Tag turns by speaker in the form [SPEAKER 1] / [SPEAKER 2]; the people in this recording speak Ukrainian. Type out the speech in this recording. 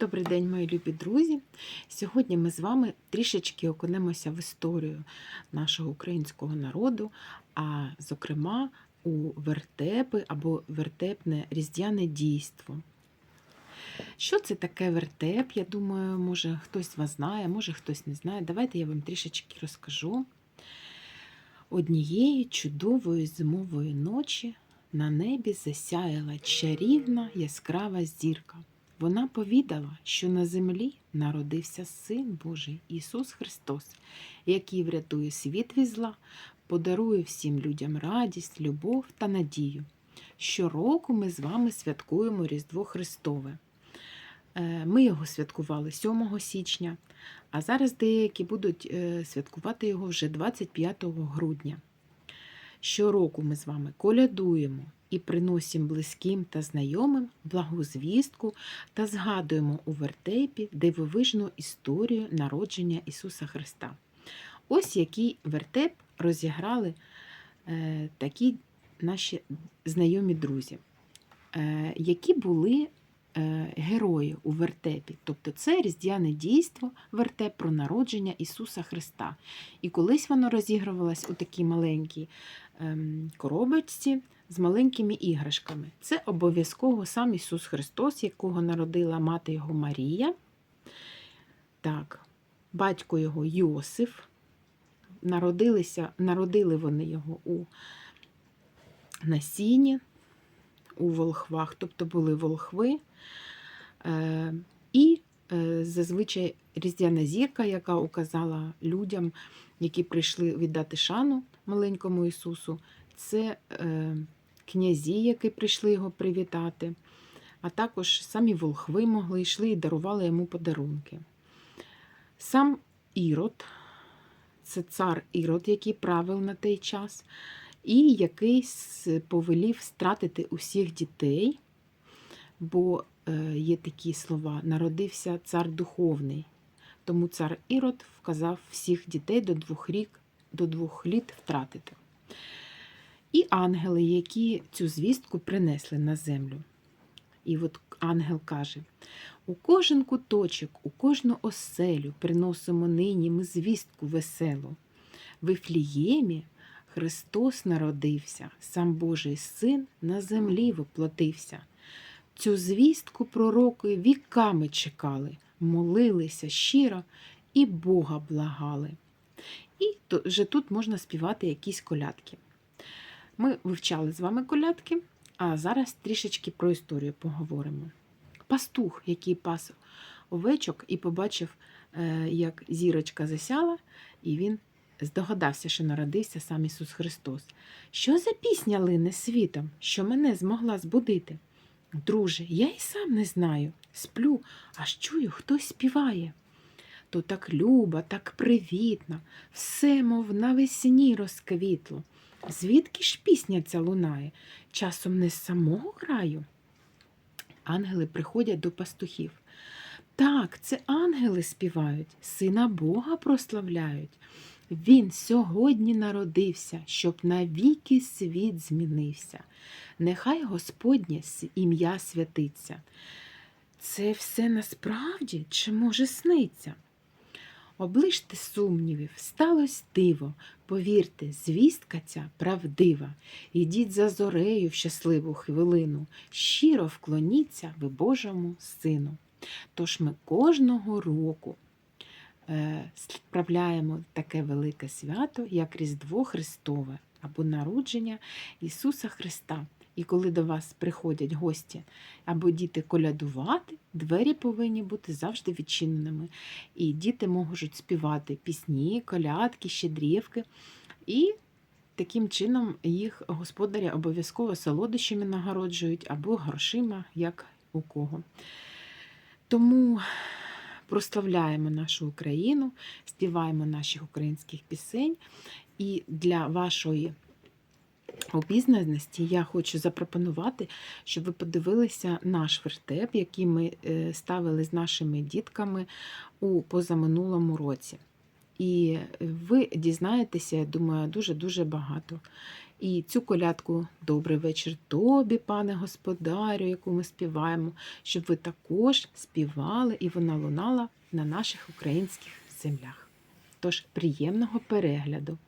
[SPEAKER 1] Добрий день, мої любі друзі. Сьогодні ми з вами трішечки окунемося в історію нашого українського народу, а зокрема у вертепи або вертепне різдвяне дійство. Що це таке вертеп? Я думаю, може хтось вас знає, може хтось не знає. Давайте я вам трішечки розкажу. Однієї чудової зимової ночі на небі засяяла чарівна яскрава зірка. Вона повідала, що на землі народився Син Божий Ісус Христос, який врятує світ від зла, подарує всім людям радість, любов та надію. Щороку ми з вами святкуємо Різдво Христове. Е, Ми його святкували 7 січня, а зараз деякі будуть е, святкувати його вже 25 грудня. Щороку ми з вами колядуємо і приносимо близьким та знайомим благу звістку та згадуємо у вертепі дивовижну історію народження Ісуса Христа. Ось який вертеп розіграли е, такі наші знайомі друзі, е, які були е, герої у вертепі. Тобто це різдвяне дійство, вертеп про народження Ісуса Христа. І колись воно розігрувалось у такій маленькій ем, коробочці з маленькими іграшками. Це обов'язково сам Ісус Христос, якого народила мати його Марія. Так, батько його Йосиф. Народилися, народили вони його у насінні, у волхвах, тобто були волхви. Е, і е, зазвичай різдвяна зірка, яка указала людям, які прийшли віддати шану маленькому Ісусу, це е, князі, які прийшли його привітати, а також самі волхви могли йшли і дарували йому подарунки. Сам Ірод, це цар Ірод, який правив на той час, і який повелів стратити усіх дітей, бо е, є такі слова: народився цар духовний. Тому цар Ірод вказав всіх дітей до двох, рік, до двох літ втратити. І ангели, які цю звістку принесли на землю. І от ангел каже: у кожен куточок, у кожну оселю приносимо нині ми звістку веселу. В Іфліємі Христос народився, сам Божий син на землі воплотився. Цю звістку пророки віками чекали, молилися щиро і Бога благали. І вже тут можна співати якісь колядки. Ми вивчали з вами колядки, а зараз трішечки про історію поговоримо. Пастух, який пас овечок і побачив, е, як зірочка засяла, і він здогадався, що народився сам Ісус Христос. Що за пісня лине світом, що мене змогла збудити? Друже, я й сам не знаю. Сплю, аж чую, хтось співає. То так люба, так привітна, все, мов навесні розквітло. Звідки ж пісня ця лунає? Часом не з самого краю. Ангели приходять до пастухів. Так, це ангели співають, сина Бога прославляють. Він сьогодні народився, щоб навіки світ змінився. Нехай Господнє ім'я святиться. Це все насправді чи може сниться? Оближте сумнівів, сталося диво. Повірте, звістка ця правдива. Ідіть за зорею в щасливу хвилину, щиро вклоніться ви Божому Сину. Тож ми кожного року е, справляємо таке велике свято, як Різдво Христове або народження Ісуса Христа. І коли до вас приходять гості або діти колядувати, двері повинні бути завжди відчиненими. І діти можуть співати пісні, колядки, щедрівки. І таким чином їх господарі обов'язково солодощами нагороджують або грошима, як у кого. Тому прославляємо нашу Україну, співаємо наших українських пісень. І для вашої обізнаності я хочу запропонувати, щоб ви подивилися наш вертеп, який ми е, ставили з нашими дітками у позаминулому році. І ви дізнаєтеся, я думаю, дуже-дуже багато. І цю колядку Добрий вечір тобі, пане господарю, яку ми співаємо, щоб ви також співали і вона лунала на наших українських землях. Тож приємного перегляду!